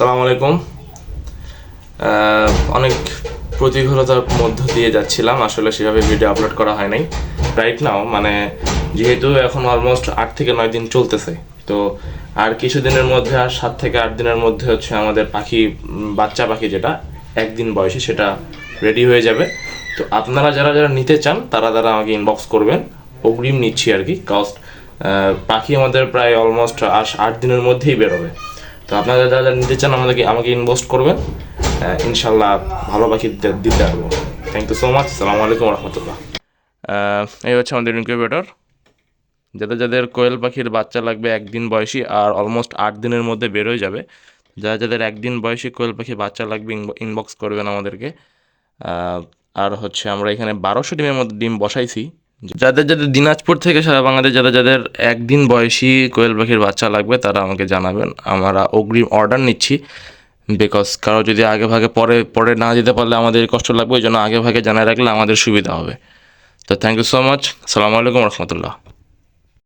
সালাম আলাইকুম। অনেক প্রতিকূলতার মধ্য দিয়ে যাচ্ছিলাম, আসলে সেভাবে ভিডিও আপলোড করা হয় নাই। রাইট নাও মানে যেহেতু এখন অলমোস্ট আট থেকে নয় দিন চলতেছে, তো আর কিছুদিনের মধ্যে আর সাত থেকে আট দিনের মধ্যে হচ্ছে আমাদের পাখি বাচ্চা পাখি যেটা, একদিন বয়সে সেটা রেডি হয়ে যাবে। তো আপনারা যারা যারা নিতে চান, তারা তারা আমাকে ইনবক্স করবেন। অগ্রিম নিচ্ছি আর কি কস্ট পাখি আমাদের প্রায় অলমোস্ট আট দিনের মধ্যেই বেরোবে। তো আপনারা যারা যারা নিতে চান, আমাদেরকে, আমাকে ইনভেস্ট করবেন। ইনশাল্লাহ ভালো পাখি দিতে- পারব। থ্যাংক ইউ সো মাচ সালামু আলাইকুম রহমতুল্লাহ এই হচ্ছে আমাদের ইনকিউবেটর যাদের যাদের কোয়েল পাখির বাচ্চা লাগবে একদিন বয়সী আর অলমোস্ট আট দিনের মধ্যে বেরোয় যাবে, যারা, যাদের একদিন বয়সী কোয়েল পাখি বাচ্চা লাগবে ইনবক্স করবেন আমাদেরকে। আর হচ্ছে আমরা এখানে বারোশো ডিমের মধ্যে ডিম বসাইছি। যাদের যাদের দিনাজপুর থেকে সারা বাংলাদেশ, যাদের যাদের একদিন বয়সী কোয়েল পাখির বাচ্চা লাগবে, তারা আমাকে জানাবেন। আমরা অগ্রিম অর্ডার নিচ্ছি বিকজ কারও যদি আগে ভাগে পরে পরে না যেতে পারলে আমাদের কষ্ট লাগবে, ওই জন্য আগে ভাগে জানায় রাখলে আমাদের সুবিধা হবে। তো থ্যাংক ইউ সো মাচ সালামু আলাইকুম রহমতুল্লাহ।